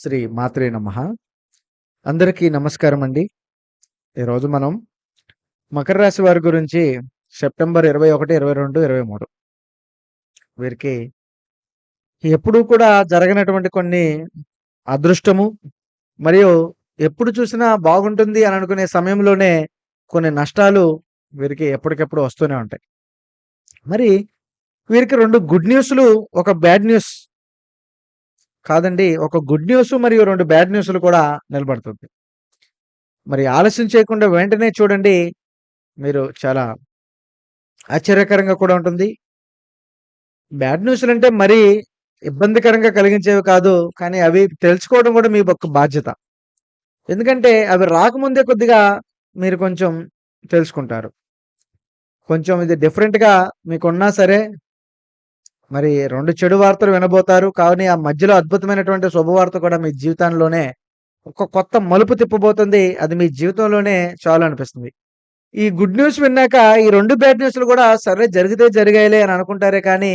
శ్రీ మాత్రే నమ. అందరికీ నమస్కారం అండి. ఈరోజు మనం మకర రాశి వారి గురించి సెప్టెంబర్ ఇరవై ఒకటి ఇరవై రెండు ఇరవై మూడు. వీరికి ఎప్పుడూ కూడా జరగనటువంటి కొన్ని అదృష్టము మరియు ఎప్పుడు చూసినా బాగుంటుంది అని అనుకునే సమయంలోనే కొన్ని నష్టాలు వీరికి ఎప్పటికెప్పుడు వస్తూనే ఉంటాయి. మరి వీరికి రెండు గుడ్ న్యూస్లు ఒక బ్యాడ్ న్యూస్ కాదండి ఒక గుడ్ న్యూస్ మరియు రెండు బ్యాడ్ న్యూస్లు కూడా నిలబడుతుంది. మరి ఆలస్యం చేయకుండా వెంటనే చూడండి మీరు చాలా ఆశ్చర్యకరంగా కూడా ఉంటుంది. బ్యాడ్ న్యూస్లు అంటే మరీ ఇబ్బందికరంగా కలిగించేవి కాదు కానీ అవి తెలుసుకోవడం కూడా మీ యొక్క బాధ్యత. ఎందుకంటే అవి రాకముందే కొద్దిగా మీరు కొంచెం తెలుసుకుంటారు. కొంచెం ఇది డిఫరెంట్గా మీకున్నా సరే మరి రెండు చెడు వార్తలు వినబోతారు. కానీ ఆ మధ్యలో అద్భుతమైనటువంటి శుభవార్త కూడా మీ జీవితంలోనే ఒక కొత్త మలుపు తిప్పబోతుంది. అది మీ జీవితంలోనే చాలు అనిపిస్తుంది. ఈ గుడ్ న్యూస్ విన్నాక ఈ రెండు బ్యాడ్ న్యూస్లు కూడా సరే జరిగితే జరిగాయిలే అని అనుకుంటారే కానీ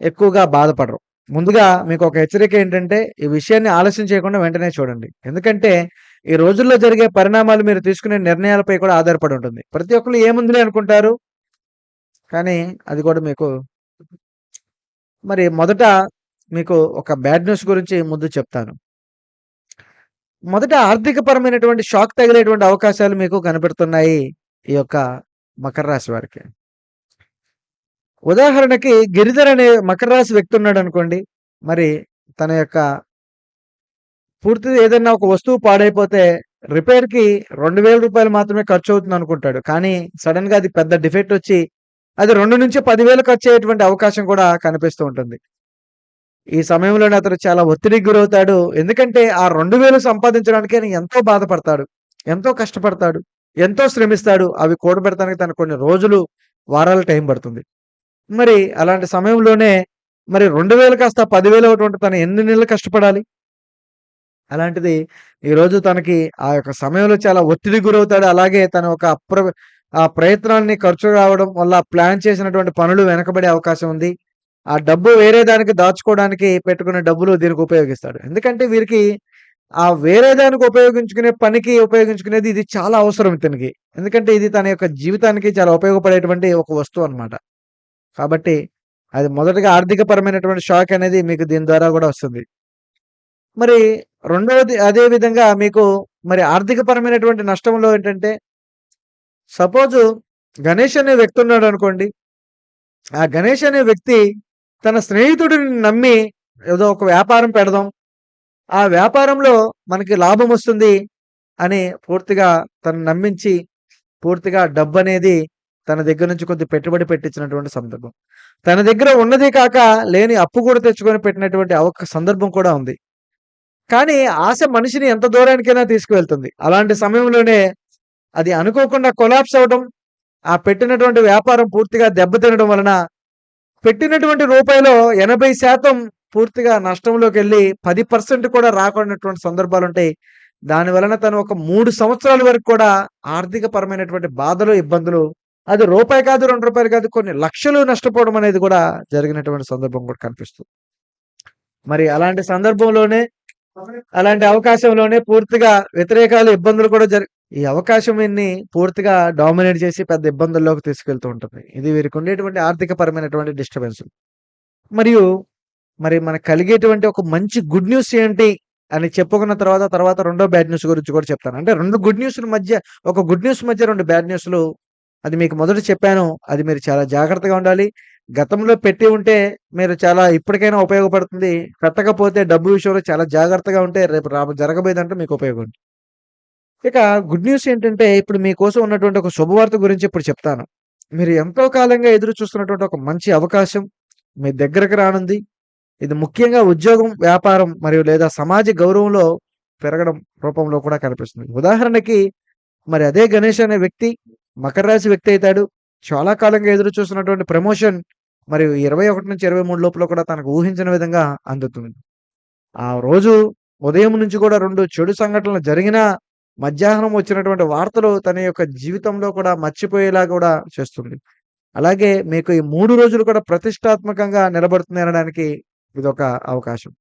ఎక్కువగా బాధపడరు. ముందుగా మీకు ఒక హెచ్చరిక ఏంటంటే ఈ విషయాన్ని ఆలస్యం చేయకుండా వెంటనే చూడండి. ఎందుకంటే ఈ రోజుల్లో జరిగే పరిణామాలు మీరు తీసుకునే నిర్ణయాలపై కూడా ఆధారపడి ఉంటుంది. ప్రతి ఒక్కరు ఏముందిలే అనుకుంటారు? కానీ అది కూడా మీకు మరి మొదట మీకు ఒక బ్యాడ్ న్యూస్ గురించి ముందు చెప్తాను. మొదట ఆర్థికపరమైనటువంటి షాక్ తగిలేటువంటి అవకాశాలు మీకు కనబడుతున్నాయి ఈ యొక్క మకర రాశి వారికి. ఉదాహరణకి గిరిధర్ అనే మకర రాశి వ్యక్తి ఉన్నాడు అనుకోండి మరి తన యొక్క పూర్తిగా ఏదైనా ఒక వస్తువు పాడైపోతే రిపేర్కి రెండు వేల రూపాయలు మాత్రమే ఖర్చు అవుతుంది అనుకుంటాడు కానీ సడన్గా అది పెద్ద డిఫెక్ట్ వచ్చి అది రెండు నుంచి పదివేలు ఖర్చు అయ్యేటువంటి అవకాశం కూడా కనిపిస్తూ ఉంటుంది. ఈ సమయంలోనే అతను చాలా ఒత్తిడికి గురవుతాడు. ఎందుకంటే ఆ రెండు వేలు సంపాదించడానికి ఆయన ఎంతో బాధపడతాడు. ఎంతో కష్టపడతాడు. ఎంతో శ్రమిస్తాడు. అవి కూడబెడతానికి తనకు కొన్ని రోజులు వారాల టైం పడుతుంది. మరి అలాంటి సమయంలోనే మరి రెండు వేలు కాస్త పదివేలు ఒకటి తను ఎన్ని నెలలు కష్టపడాలి? అలాంటిది ఈరోజు తనకి ఆ యొక్క సమయంలో చాలా ఒత్తిడి గురవుతాడు. అలాగే తన ఒక అప్ర ఆ ప్రయత్నాన్ని ఖర్చు రావడం వల్ల ప్లాన్ చేసినటువంటి పనులు వెనకబడే అవకాశం ఉంది. ఆ డబ్బు వేరే దానికి దాచుకోవడానికి పెట్టుకునే డబ్బులు దీనికి ఉపయోగిస్తాడు. ఎందుకంటే వీరికి ఆ వేరే దానికి ఉపయోగించుకునే పనికి ఉపయోగించుకునేది ఇది చాలా అవసరం ఇతనికి. ఎందుకంటే ఇది తన యొక్క జీవితానికి చాలా ఉపయోగపడేటువంటి ఒక వస్తువు అనమాట కాబట్టి అది మొదటగా ఆర్థిక పరమైనటువంటి షాక్ అనేది మీకు దీని ద్వారా కూడా వస్తుంది. మరి రెండవది అదే విధంగా మీకు మరి ఆర్థిక పరమైనటువంటి నష్టంలో ఏంటంటే సపోజు గణేష్ అనే వ్యక్తి ఉన్నాడు అనుకోండి. ఆ గణేష్ అనే వ్యక్తి తన స్నేహితుడిని నమ్మి ఏదో ఒక వ్యాపారం పెడదాం. ఆ వ్యాపారంలో మనకి లాభం వస్తుంది అని పూర్తిగా తను నమ్మించి పూర్తిగా డబ్బు అనేది తన దగ్గర నుంచి కొద్ది పెట్టుబడి పెట్టించినటువంటి సందర్భం. తన దగ్గర ఉన్నది కాక లేని అప్పు కూడా తెచ్చుకొని పెట్టినటువంటి ఒక సందర్భం కూడా ఉంది. కానీ ఆశ మనిషిని ఎంత దూరానికైనా తీసుకువెళ్తుంది. అలాంటి సమయంలోనే అది అనుకోకుండా కొలాప్స్ అవడం ఆ పెట్టినటువంటి వ్యాపారం పూర్తిగా దెబ్బతినడం వలన పెట్టినటువంటి రూపాయిలో ఎనభై శాతం పూర్తిగా నష్టంలోకి వెళ్ళి పది పర్సెంట్ కూడా రాకున్నటువంటి సందర్భాలు ఉంటాయి. దాని వలన తను ఒక మూడు సంవత్సరాల వరకు కూడా ఆర్థిక పరమైనటువంటి బాధలు ఇబ్బందులు అది రూపాయి కాదు రెండు రూపాయలు కాదు కొన్ని లక్షలు నష్టపోవడం అనేది కూడా జరిగినటువంటి సందర్భం కూడా కనిపిస్తుంది. మరి అలాంటి సందర్భంలోనే అలాంటి అవకాశంలోనే పూర్తిగా వ్యతిరేకాలు ఇబ్బందులు కూడా జరి ఈ అవకాశం ఇన్ని పూర్తిగా డామినేట్ చేసి పెద్ద ఇబ్బందుల్లోకి తీసుకెళ్తూ ఉంటుంది. ఇది వీరికి ఉండేటువంటి ఆర్థిక పరమైనటువంటి డిస్టర్బెన్స్ మరియు మరి మనకు కలిగేటువంటి ఒక మంచి గుడ్ న్యూస్ ఏంటి అని చెప్పుకున్న తర్వాత తర్వాత రెండో బ్యాడ్ న్యూస్ గురించి కూడా చెప్తాను. అంటే రెండు గుడ్ న్యూస్ మధ్య ఒక గుడ్ న్యూస్ మధ్య రెండు బ్యాడ్ న్యూస్లు అది మీకు మొదట చెప్పాను అది మీరు చాలా జాగ్రత్తగా ఉండాలి. గతంలో పెట్టి ఉంటే మీరు చాలా ఇప్పటికైనా ఉపయోగపడుతుంది. పెట్టకపోతే డబ్బు విషయంలో చాలా జాగ్రత్తగా ఉంటే రేపు రా జరగబోయేదంటే మీకు ఉపయోగం. ఇక గుడ్ న్యూస్ ఏంటంటే ఇప్పుడు మీకోసం ఉన్నటువంటి ఒక శుభవార్త గురించి ఇప్పుడు చెప్తాను. మీరు ఎంతో కాలంగా ఎదురు చూస్తున్నటువంటి ఒక మంచి అవకాశం మీ దగ్గరకు రానుంది. ఇది ముఖ్యంగా ఉద్యోగం వ్యాపారం మరియు లేదా సమాజ గౌరవంలో పెరగడం రూపంలో కూడా కనిపిస్తుంది. ఉదాహరణకి మరి అదే గణేష్ అనే వ్యక్తి మకర రాశి వ్యక్తి అవుతాడు. చాలా కాలంగా ఎదురు చూస్తున్నటువంటి ప్రమోషన్ మరియు ఇరవై ఒకటి నుంచి ఇరవై మూడు లోపల కూడా తనకు ఊహించిన విధంగా అందుతుంది. ఆ రోజు ఉదయం నుంచి కూడా రెండు చెడు సంఘటనలు జరిగినా మధ్యాహ్నం వచ్చినటువంటి వార్తలు తన యొక్క జీవితంలో కూడా మర్చిపోయేలా కూడా చేస్తుంది. అలాగే మీకు ఈ మూడు రోజులు కూడా ప్రతిష్టాత్మకంగా నిలబడుతుంది అనడానికి ఒక అవకాశం.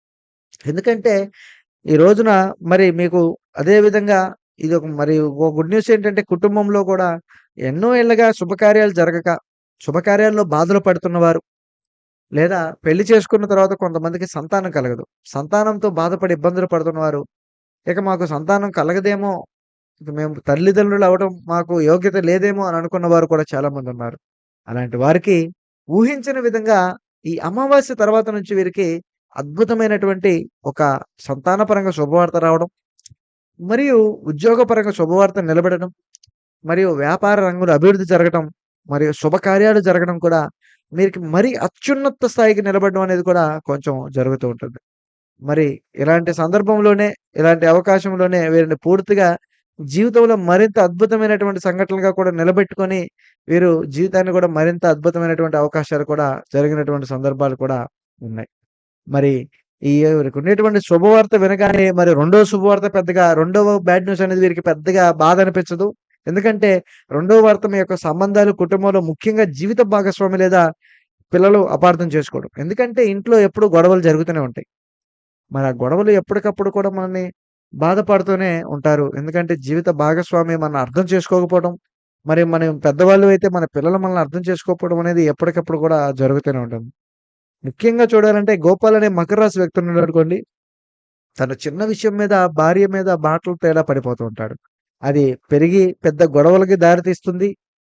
ఎందుకంటే ఈ రోజున మరి మీకు అదే విధంగా ఇది ఒక మరి ఒక గుడ్ న్యూస్ ఏంటంటే కుటుంబంలో కూడా ఎన్నో ఏళ్ళుగా శుభకార్యాలు జరగక, శుభకార్యాల్లో బాధలు పడుతున్నవారు, లేదా పెళ్ళి చేసుకున్న తర్వాత కొంతమందికి సంతానం కలగదు. సంతానంతో బాధపడి ఇబ్బందులు పడుతున్నవారు, ఇక మాకు సంతానం కలగదేమో, ఇక మేము తల్లిదండ్రులు అవ్వడం మాకు యోగ్యత లేదేమో అని అనుకున్న వారు కూడా చాలామంది ఉన్నారు. అలాంటి వారికి ఊహించిన విధంగా ఈ అమావాస్య తర్వాత నుంచి వీరికి అద్భుతమైనటువంటి ఒక సంతానపరంగా శుభవార్త రావడం, మరియు ఉద్యోగపరంగా శుభవార్త నిలబడడం, మరియు వ్యాపార రంగంలో అభివృద్ధి జరగటం, మరియు శుభకార్యాలు జరగడం కూడా వీరికి మరీ అత్యున్నత స్థాయికి నిలబడడం అనేది కూడా కొంచెం జరుగుతూ ఉంటుంది. మరి ఇలాంటి సందర్భంలోనే, ఇలాంటి అవకాశంలోనే వీరిని పూర్తిగా జీవితంలో మరింత అద్భుతమైనటువంటి సంఘటనలుగా కూడా నిలబెట్టుకొని, వీరు జీవితాన్ని కూడా మరింత అద్భుతమైనటువంటి అవకాశాలు కూడా జరిగినటువంటి సందర్భాలు కూడా ఉన్నాయి. మరి ఈ వీరికున్నటువంటి శుభవార్త వినగానే మరి రెండో శుభవార్త పెద్దగా రెండవ బ్యాడ్ న్యూస్ అనేది వీరికి పెద్దగా బాధ అనిపించదు. ఎందుకంటే రెండో వార్తం యొక్క సంబంధాలు కుటుంబంలో ముఖ్యంగా జీవిత భాగస్వామి లేదా పిల్లలు అపార్థం చేసుకోవడం. ఎందుకంటే ఇంట్లో ఎప్పుడూ గొడవలు జరుగుతూనే ఉంటాయి. మరి ఆ గొడవలు ఎప్పటికప్పుడు కూడా మనల్ని బాధపడుతూనే ఉంటారు. ఎందుకంటే జీవిత భాగస్వామి మనం అర్థం చేసుకోకపోవడం, మరి మనం పెద్దవాళ్ళు అయితే మన పిల్లలు మనల్ని అర్థం చేసుకోకపోవడం అనేది ఎప్పటికప్పుడు కూడా జరుగుతూనే ఉంటుంది. ముఖ్యంగా చూడాలంటే గోపాల్ అనే మకర రాశి వ్యక్తి ఉన్నాడనుకోండి. తను చిన్న విషయం మీద భార్య మీద బాటలు తేడా పడిపోతూ ఉంటాడు. అది పెరిగి పెద్ద గొడవలకి దారితీస్తుంది.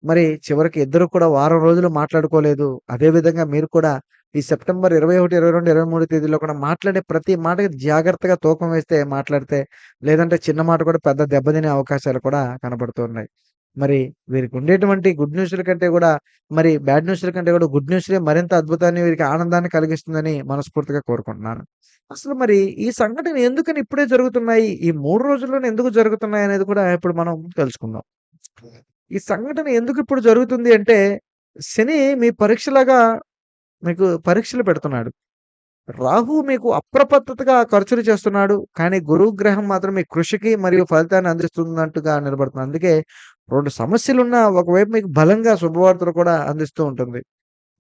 మరి చివరికి ఇద్దరు కూడా వారం రోజులు మాట్లాడుకోలేదు. అదేవిధంగా మీరు కూడా ఈ సెప్టెంబర్ 21, 22, 23 తేదీలో కూడా మాట్లాడే ప్రతి మాటకి జాగ్రత్తగా తూకం వేస్తే మాట్లాడితే, లేదంటే చిన్న మాట కూడా పెద్ద దెబ్బతినే అవకాశాలు కూడా కనబడుతున్నాయి మరి వీరికి ఉండేటువంటి గుడ్ న్యూస్‌ల కంటే కూడా మరి బ్యాడ్ న్యూస్‌ల కంటే కూడా గుడ్ న్యూస్‌లే మరింత అద్భుతాన్ని వీరికి ఆనందాన్ని కలిగిస్తుందని మనస్ఫూర్తిగా కోరుకుంటున్నాను. అసలు మరి ఈ సంఘటన ఎందుకని ఇప్పుడే జరుగుతున్నాయి? ఈ మూడు రోజుల్లోనే ఎందుకు జరుగుతున్నాయి అనేది కూడా ఇప్పుడు మనం తెలుసుకుందాం. ఈ సంఘటన ఎందుకు ఇప్పుడు జరుగుతుంది అంటే, శని మీ పరీక్షలాగా మీకు పరీక్షలు పెడుతున్నాడు. రాహు మీకు అప్రపత్తతగా ఖర్చులు చేస్తున్నాడు. కానీ గురువు గ్రహం మాత్రం మీ కృషికి మరియు ఫలితాన్ని అందిస్తుందంటుగా నిలబడుతుంది. అందుకే రెండు సమస్యలున్నా ఒకవైపు మీకు బలంగా శుభవార్తలు కూడా అందిస్తూ ఉంటుంది.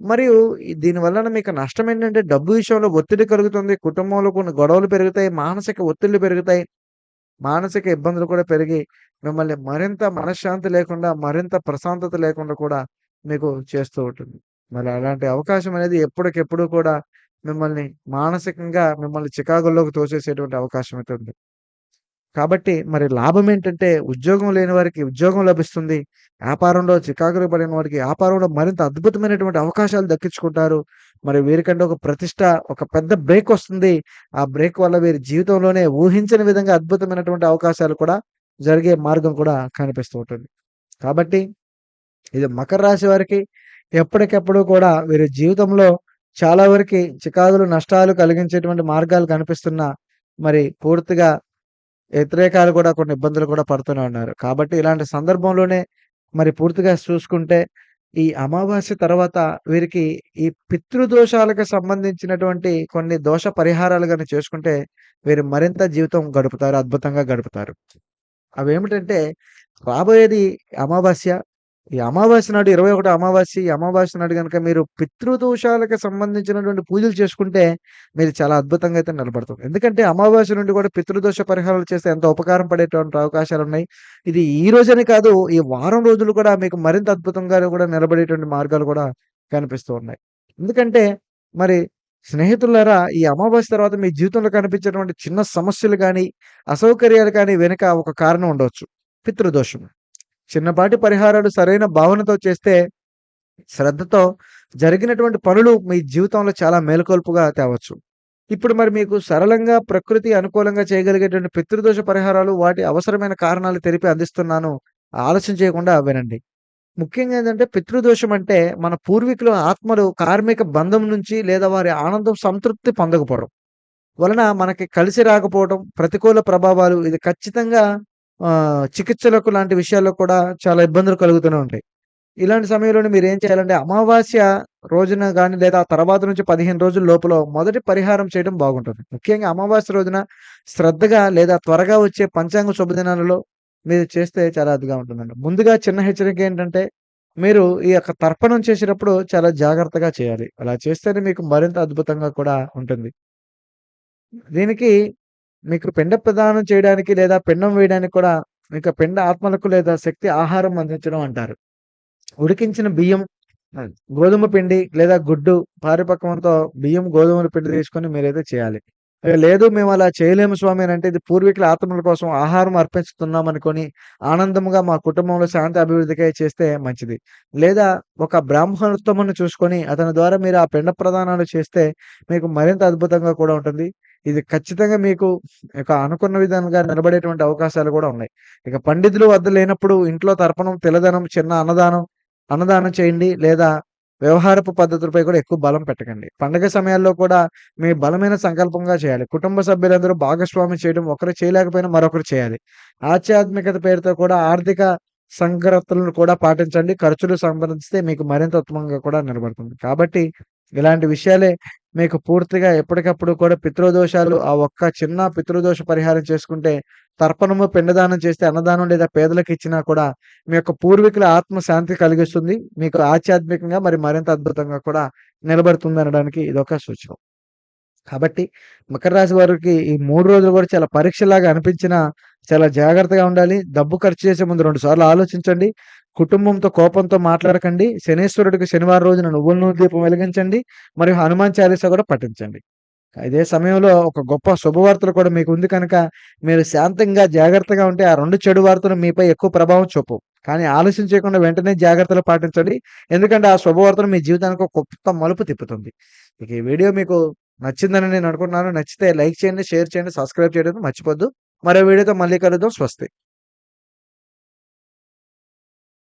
మరియు దీనివల్ల దీని వలన మీకు నష్టం ఏంటంటే డబ్బు విషయంలో ఒత్తిడి కలుగుతుంది. కుటుంబంలో కొన్ని గొడవలు పెరుగుతాయి. మానసిక ఒత్తిళ్ళు పెరుగుతాయి. మానసిక ఇబ్బందులు కూడా పెరిగి మిమ్మల్ని మరింత మనశ్శాంతి లేకుండా, మరింత ప్రశాంతత లేకుండా కూడా మీకు చేస్తూ ఉంటుంది. మరి అలాంటి అవకాశం అనేది ఎప్పటికెప్పుడు కూడా మిమ్మల్ని మానసికంగా మిమ్మల్ని చికాకుల్లోకి తోసేసేటువంటి అవకాశం అయితే ఉంది. కాబట్టి మరి లాభం ఏంటంటే ఉద్యోగం లేని వారికి ఉద్యోగం లభిస్తుంది. వ్యాపారంలో చికాకులు పడిన వారికి వ్యాపారంలో మరింత అద్భుతమైనటువంటి అవకాశాలు దక్కించుకుంటారు. మరి వీరికంటే ఒక ప్రతిష్ట, ఒక పెద్ద బ్రేక్ వస్తుంది. ఆ బ్రేక్ వల్ల వీరి జీవితంలోనే ఊహించని విధంగా అద్భుతమైనటువంటి అవకాశాలు కూడా జరిగే మార్గం కూడా కనిపిస్తూ ఉంటుంది. కాబట్టి ఇది మకర రాశి వారికి ఎప్పటికప్పుడు కూడా వీరి జీవితంలో చాలా వరకి చికాకులు, నష్టాలు కలిగించేటువంటి మార్గాలు కనిపిస్తున్నా మరి పూర్తిగా వ్యతిరేకాలు కూడా కొన్ని ఇబ్బందులు కూడా పడుతూనే ఉన్నారు. కాబట్టి ఇలాంటి సందర్భంలోనే మరి పూర్తిగా చూసుకుంటే ఈ అమావాస్య తర్వాత వీరికి ఈ పితృదోషాలకు సంబంధించినటువంటి కొన్ని దోష పరిహారాలు కానీ చేసుకుంటే వీరు మరింత జీవితం గడుపుతారు. అద్భుతంగా గడుపుతారు. అవేమిటంటే రాబోయేది అమావాస్య. ఈ అమావాస్య నాడు 21 అమావాస్య. ఈ అమావాస్య నాడు కనుక మీరు పితృదోషాలకు సంబంధించినటువంటి పూజలు చేసుకుంటే మీరు చాలా అద్భుతంగా అయితే నిలబడతారు. ఎందుకంటే అమావాస్య నుండి కూడా పితృదోష పరిహారాలు చేస్తే ఎంతో ఉపకారం పడేటువంటి అవకాశాలు ఉన్నాయి ఇది ఈ రోజని కాదు ఈ వారం రోజులు కూడా మీకు మరింత అద్భుతంగా కూడా నిలబడేటువంటి మార్గాలు కూడా కనిపిస్తూ ఉన్నాయి. ఎందుకంటే మరి స్నేహితులారా ఈ అమావాస్య తర్వాత మీ జీవితంలో కనిపించేటువంటి చిన్న సమస్యలు కానీ అసౌకర్యాలు కానీ వెనుక ఒక కారణం ఉండవచ్చు. పితృదోషం. చిన్నపాటి పరిహారాలు సరైన భావనతో చేస్తే శ్రద్ధతో జరిగినటువంటి పనులు మీ జీవితంలో చాలా మేలుకొల్పుగా తేవచ్చు. ఇప్పుడు మరి మీకు సరళంగా ప్రకృతి అనుకూలంగా చేయగలిగేటువంటి పితృదోష పరిహారాలు వాటి అవసరమైన కారణాలు తెలిపి అందిస్తున్నాను. ఆలస్యం చేయకుండా వినండి. ముఖ్యంగా ఏంటంటే పితృదోషం అంటే మన పూర్వీకుల ఆత్మలు కార్మిక బంధం నుంచి లేదా వారి ఆనందం, సంతృప్తి పొందకపోవడం వలన మనకి కలిసి రాకపోవడం, ప్రతికూల ప్రభావాలు ఇది ఖచ్చితంగా చికిత్సలకు లాంటి విషయాల్లో కూడా చాలా ఇబ్బందులు కలుగుతూనే ఉంటాయి. ఇలాంటి సమయంలోనే ఏం చేయాలంటే అమావాస్య రోజున కానీ లేదా ఆ తర్వాత నుంచి 15 రోజుల లోపల మొదటి పరిహారం చేయడం బాగుంటుంది. ముఖ్యంగా అమావాస్య రోజున శ్రద్ధగా లేదా త్వరగా వచ్చే పంచాంగ శుభదినాలలో మీరు చేస్తే చాలా అదిగా ఉంటుందండి. ముందుగా చిన్న హెచ్చరిక ఏంటంటే మీరు ఈ యొక్క తర్పణం చేసేటప్పుడు చాలా జాగ్రత్తగా చేయాలి. అలా చేస్తేనే మీకు మరింత అద్భుతంగా కూడా ఉంటుంది. దీనికి మీకు పిండ ప్రదానం చేయడానికి లేదా పిండం వేయడానికి కూడా మీకు పిండ ఆత్మలకు లేదా శక్తి ఆహారం అందించడం అంటారు. ఉడికించిన బియ్యం, గోధుమ పిండి లేదా గుడ్డు పారిపక్వంతో బియ్యం, గోధుమల పిండి తీసుకొని మీరైతే చేయాలి. లేదు మేము అలా చేయలేము స్వామి అంటే ఇది పూర్వీకుల ఆత్మల కోసం ఆహారం అర్పిస్తున్నాం అనుకొని ఆనందముగా మా కుటుంబంలో శాంతి అభివృద్ధికై చేస్తే మంచిది. లేదా ఒక బ్రాహ్మణోత్తమును చూసుకొని అతని ద్వారా మీరు ఆ పిండ ప్రదానాలు చేస్తే మీకు మరింత అద్భుతంగా కూడా ఉంటుంది. ఇది ఖచ్చితంగా మీకు ఇక అనుకున్న విధంగా నిలబడేటువంటి అవకాశాలు కూడా ఉన్నాయి. ఇక పండితులు వద్ద లేనప్పుడు ఇంట్లో తర్పణం, తెల్లదనం చిన్న అన్నదానం, అన్నదానం చేయండి. లేదా వ్యవహారపు పద్ధతులపై కూడా ఎక్కువ బలం పెట్టకండి. పండగ సమయాల్లో కూడా మీ బలమైన సంకల్పంగా చేయాలి. కుటుంబ సభ్యులందరూ భాగస్వామి చేయడం ఒకరు చేయలేకపోయినా మరొకరు చేయాలి. ఆధ్యాత్మికత పేరుతో కూడా ఆర్థిక సంగతులను కూడా పాటించండి. ఖర్చులు సంబంధిస్తే మీకు మరింత ఉత్తమంగా కూడా నిలబడుతుంది. కాబట్టి ఇలాంటి విషయాలే మీకు పూర్తిగా ఎప్పటికప్పుడు కూడా పితృదోషాలు ఆ ఒక్క చిన్న పితృదోష పరిహారం చేసుకుంటే తర్పణము, పిండదానం చేస్తే అన్నదానం లేదా పేదలకు ఇచ్చినా కూడా మీ యొక్క పూర్వీకుల ఆత్మ శాంతి కలిగిస్తుంది. మీకు ఆధ్యాత్మికంగా మరి మరింత అద్భుతంగా కూడా నిలబడుతుంది అనడానికి ఇదొక సూచన. కాబట్టి మకర రాశి వారికి ఈ మూడు రోజులు కూడా చాలా పరీక్షలాగా అనిపించినా చాలా జాగ్రత్తగా ఉండాలి. డబ్బు ఖర్చు చేసే ముందు రెండు సార్లు ఆలోచించండి. కుటుంబంతో కోపంతో మాట్లాడకండి. శనీశ్వరుడికి శనివారం రోజున నువ్వుల నూనె దీపం వెలిగించండి. మరియు హనుమాన్ చాలీసా కూడా పఠించండి. ఇదే సమయంలో ఒక గొప్ప శుభవార్తలు కూడా మీకు ఉంది కనుక మీరు శాంతంగా, జాగ్రత్తగా ఉంటే ఆ రెండు చెడు వార్తలు మీపై ఎక్కువ ప్రభావం చూపు కానీ ఆలస్యం చేయకుండా వెంటనే జాగ్రత్తలు పాటించండి. ఎందుకంటే ఆ శుభవార్తలు మీ జీవితానికి ఒక కొత్త మలుపు తిప్పుతుంది. ఇక ఈ వీడియో మీకు నచ్చిందని నేను అనుకుంటున్నాను. నచ్చితే లైక్ చేయండి, షేర్ చేయండి, సబ్స్క్రైబ్ చేయడం మర్చిపోద్దు. మరో వీడియోతో మళ్ళీ కలుద్దాం. స్వస్తి.